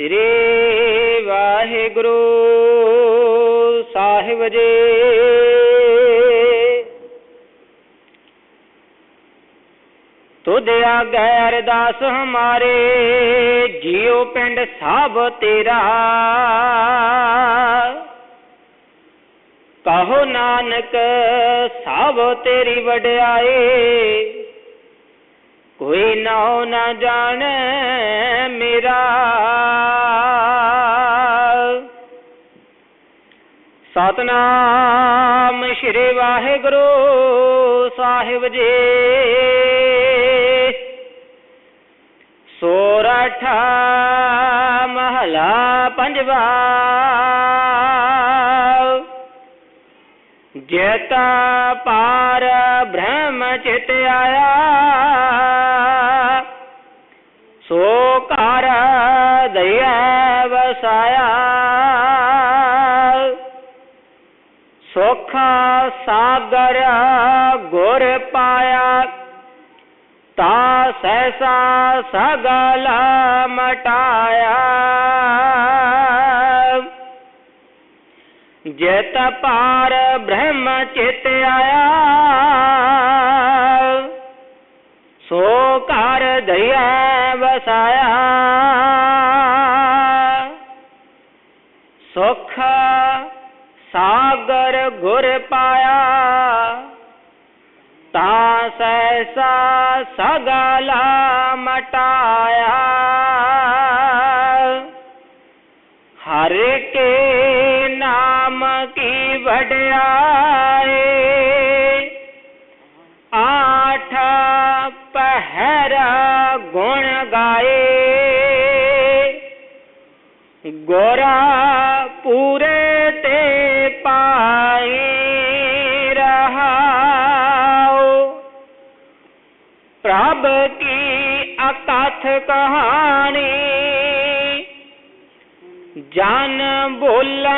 ਸ੍ਰੀ ਵਾਹਿਗੁਰੂ ਸਾਹਿਬ ਜੀ। ਤੁਧ ਆਗੇ ਅਰਦਾਸ ਹਮਾਰੇ, ਜੀਉ ਪਿੰਡ ਸਭ ਤੇਰਾ। ਕਹੋ ਨਾਨਕ ਸਭ ਤੇਰੀ ਵਡਿਆਈ कोई नौ न जाने मेरा। सतनाम श्री वाहेगुरु साहिब जी। सोरठा महला पंजवा। जेता पार ब्रह्म चित आया। सोकार दया बसाया। सोखा सागर गुर पाया। ता सहसा सगला मटाया। जत पार ब्रह्म चित आया। सो कार दया बसाया। सुख सागर गुर पाया। ता सहसा सगला मटाया। हर के नाम की बढ़ियाए आठ पहरा गुण गाए। गोरा पूरे ते पाए रहा प्रभ की अकथ कहानी। जान बोला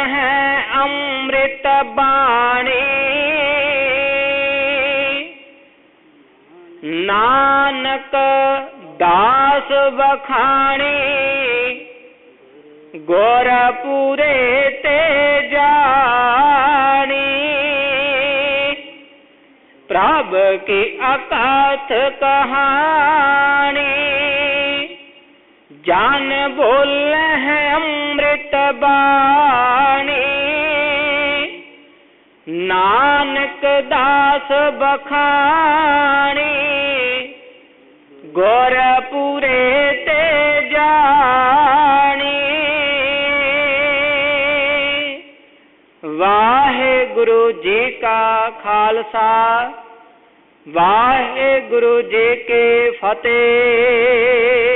नानक दास बखाने गोरपुरे ते जानी। प्रभ की अकथ कहानी, जान बोल है अमृत बाणी। ਨਾਨਕ ਦਾਸ ਬਖਾਣੀ ਗੁਰ ਤੇ ਜਾਣੀ। ਵਾਹਿਗੁਰੂ ਜੀ ਕਾ ਖਾਲਸਾ ਵਾਹਿਗੁਰੂ ਜੀ ਕੀ ਫਤਿਹ।